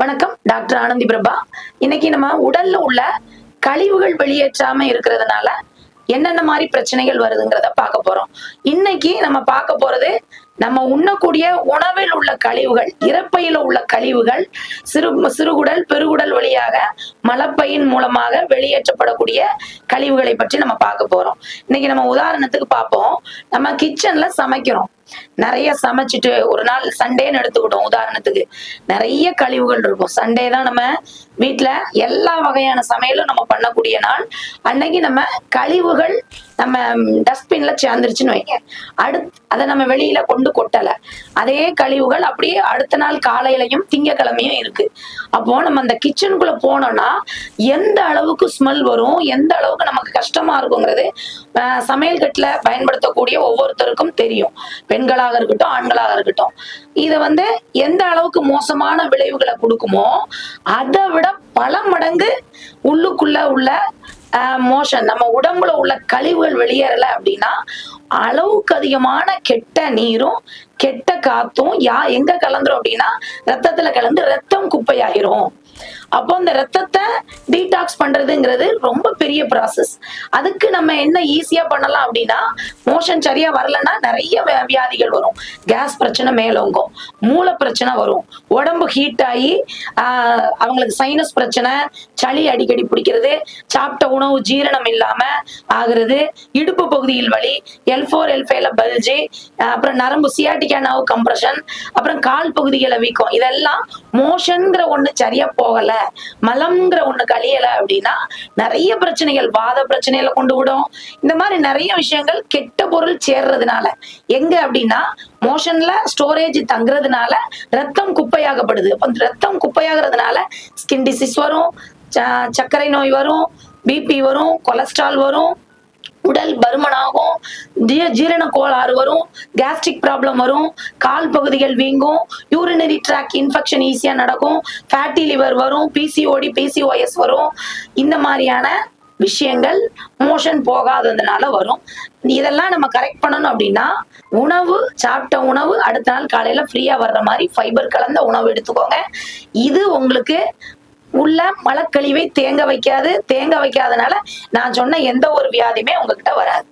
வணக்கம் டாக்டர் ஆனந்தி பிரபா. இன்னைக்கு நம்ம உடல்ல உள்ள கழிவுகள் வெளியேற்றாம இருக்கிறதுனால என்னென்ன மாதிரி பிரச்சனைகள் வருதுங்கிறத பார்க்க போறோம். இன்னைக்கு நம்ம பார்க்க போறது நம்ம உண்ணக்கூடிய உணவில் உள்ள கழிவுகள் இறப்பையில உள்ள கழிவுகள் சிறு சிறுகுடல் பெருகுடல் வழியாக மலப்பையின் மூலமாக வெளியேற்றப்படக்கூடிய கழிவுகளை பற்றி நம்ம பார்க்க போறோம். இன்னைக்கு நம்ம உதாரணத்துக்கு பார்ப்போம். நம்ம கிச்சன்ல சமைக்கிறோம். நிறைய சமைச்சிட்டு ஒரு நாள் சண்டேன்னு எடுத்துக்கிட்டோம் உதாரணத்துக்கு. நிறைய கழிவுகள் இருக்கும். சண்டே தான் நம்ம வீட்டுல எல்லா வகையான சமையலும் நம்ம பண்ணக்கூடிய நாள். அன்னைக்கு நம்ம கழிவுகள் நம்ம டஸ்ட்பின்ல சேர்ந்துருச்சுன்னு வைங்க. அடுத்து அதை நம்ம வெளியில கொண்டு கொட்டல. அதே கழிவுகள் அப்படியே அடுத்த நாள் காலையிலையும் திங்கக்கிழமையும் இருக்கு. அப்போ நம்ம அந்த கிச்சனுக்குள்ள போனோம்னா எந்த அளவுக்கு ஸ்மெல் வரும் எந்த அளவுக்கு நமக்கு கஷ்டமா இருக்குங்கிறது சமையல் கட்டுல பயன்படுத்தக்கூடிய ஒவ்வொருத்தருக்கும் தெரியும். பெண்களாக இருக்கட்டும் ஆண்களாக இருக்கட்டும். இதை வந்து எந்த அளவுக்கு மோசமான விளைவுகளை கொடுக்குமோ அதை விட பல மடங்கு உள்ளுக்குள்ள உள்ள மோஷன். நம்ம உடம்புல உள்ள கழிவுகள் வெளியேறல அப்படின்னா அளவுக்கு அதிகமான கெட்ட நீரும் கெட்ட காத்தும் யா எங்க கலந்துரும் அப்படின்னா ரத்தத்துல கலந்து ரத்தம் குப்பையாயிரும் அப்போ அந்த ரத்தத்தை டீடாக்ஸ் பண்றதுங்கிறது ரொம்ப பெரிய ப்ராசஸ் அதுக்கு நம்ம என்ன ஈஸியா பண்ணலாம் அப்படின்னா மோஷன் சரியா வரலன்னா நிறைய வியாதிகள் வரும். கேஸ் பிரச்சனை மேலோங்கும். மூளை பிரச்சனை வரும். உடம்பு ஹீட் ஆகி அவங்களுக்கு சைனஸ் பிரச்சனை சளி அடிக்கடி பிடிக்கிறது சாப்பிட்ட உணவு ஜீரணம் இல்லாம ஆகுறது இடுப்பு பகுதியில் வலி எல் ஃபோர் எல் ஃபைவ்ல பல்ஜி அப்புறம் நரம்பு சியாட்டிக்கா நர்வ் கம்ப்ரஷன் அப்புறம் கால் பகுதிகளை வீக்கம். இதெல்லாம் மோஷன்ங்கிற ஒண்ணு சரியா போகல. மலம்ங்கிற ஒண்ணு கழியல அப்படின்னா நிறைய பிரச்சனைகள் வாத பிரச்சனைகளை கொண்டு விடும். இந்த மாதிரி நிறைய விஷயங்கள் கெட்டு பொருள் சேர்றதுனால. எங்க அப்படின்னா மோஷன்ல ஸ்டோரேஜ் தங்குறதுனால ரத்தம் குப்பையாகப்படுது. அந்த ரத்தம் குப்பையாகிறதுனால ஸ்கின் டிசீஸ் வரும் ச- சர்க்கரை நோய் வரும் பிபி வரும் கொலஸ்ட்ரால் வரும் உடல் பருமனாகும் ஜீ- ஜீரண கோளாறு வரும் கேஸ்ட்ரிக் ப்ராப்ளம் வரும் கால் பகுதிகள் வீங்கும் யூரினரி ட்ராக் இன்ஃபெக்ஷன் ஈஸியாக நடக்கும் ஃபேட்டி லிவர் வரும் பிசிஓடி பிசிஓஎஸ் வரும். இந்த மாதிரியான விஷயங்கள் மோஷன் போகாததுனால வரும். இதெல்லாம் நம்ம கரெக்ட் பண்ணணும் அப்படின்னா உணவு சாப்பிட்ட உணவு அடுத்த நாள் காலையில ஃப்ரீயா வர்ற மாதிரி ஃபைபர் கலந்த உணவு எடுத்துக்கோங்க. இது உங்களுக்கு உள்ள மலக்கழிவை தேங்க வைக்காது. தேங்க வைக்காதனால நான் சொன்ன எந்த ஒரு வியாதியுமே உங்ககிட்ட வராது.